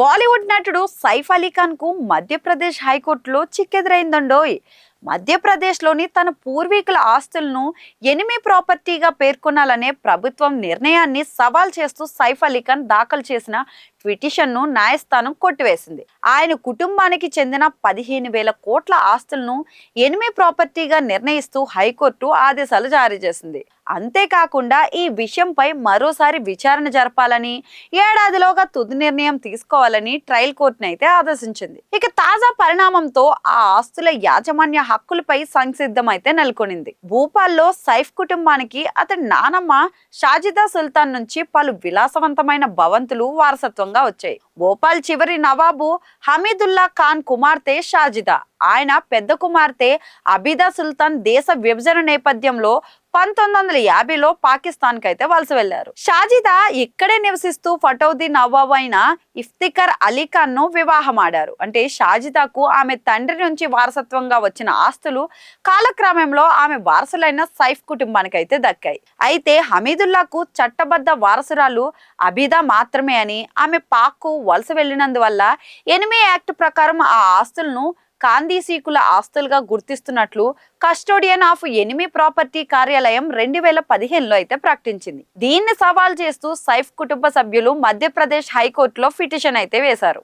బాలీవుడ్ నటుడు సైఫ్ అలీ ఖాన్కు మధ్యప్రదేశ్ హైకోర్టులో చిక్కెదురైందండోయ్. మధ్యప్రదేశ్లోని తన పూర్వీకుల ఆస్తులను ఎనిమి ప్రాపర్టీగా పేర్కొనాలనే ప్రభుత్వం నిర్ణయాన్ని సవాల్ చేస్తూ సైఫ్ అలీ ఖాన్ దాఖలు చేసిన పిటిషన్ను న్యాయస్థానం కొట్టివేసింది. ఆయన కుటుంబానికి చెందిన పదిహేను వేల కోట్ల ఆస్తులను ఎనిమి ప్రాపర్టీగా నిర్ణయిస్తూ హైకోర్టు ఆదేశాలు జారీ చేసింది. అంతేకాకుండా ఈ విషయంపై మరోసారి విచారణ జరపాలని ఏడాదిలోగా తుది నిర్ణయం తీసుకోవాలని ట్రయల్ కోర్టును అయితే ఆదేశించింది. ఇక తాజా పరిణామంతో ఆ ఆస్తుల యాజమాన్య హక్కులపై సంసిద్ధమైతే నెలకొనింది. భూపాల్లో సైఫ్ కుటుంబానికి అతని నానమ్మ షాజిదా సుల్తాన్ నుంచి పలు విలాసవంతమైన భవంతులు వారసత్వంగా వచ్చాయి. భోపాల్ చివరి నవాబు హమీదుల్లా ఖాన్ కుమార్తె షాజిదా. ఆయన పెద్ద కుమార్తె అబిదా సుల్తాన్ దేశ విభజన నేపథ్యంలో పంతొమ్మిది వందల యాభైలో పాకిస్తాన్కి అయితే వలస వెళ్ళారు షాజిదా ఇక్కడే నివసిస్తూ ఫటౌదీ నవాబ్ అయిన ఇఫ్తికర్ అలీ ఖాన్ను వివాహమాడారు. అంటే షాజిదాకు ఆమె తండ్రి నుంచి వారసత్వంగా వచ్చిన ఆస్తులు కాలక్రమంలో ఆమె వారసులైన సైఫ్ కుటుంబానికి అయితే దక్కాయి. అయితే హమీదుల్లాకు చట్టబద్ధ వారసురాలు అబిదా మాత్రమే అని ఆమె పాక్కు వలస వెళ్ళినందువల్ల ఎనిమి యాక్ట్ ప్రకారం ఆ ఆస్తులను కాందీసీకుల ఆస్తులుగా గుర్తిస్తున్నట్లు కస్టోడియన్ ఆఫ్ ఎనిమి ప్రాపర్టీ కార్యాలయం రెండు వేల పదిహేనులో అయితే ప్రకటించింది. దీన్ని సవాల్ చేస్తూ సైఫ్ కుటుంబ సభ్యులు మధ్యప్రదేశ్ హైకోర్టులో పిటిషన్ అయితే వేశారు.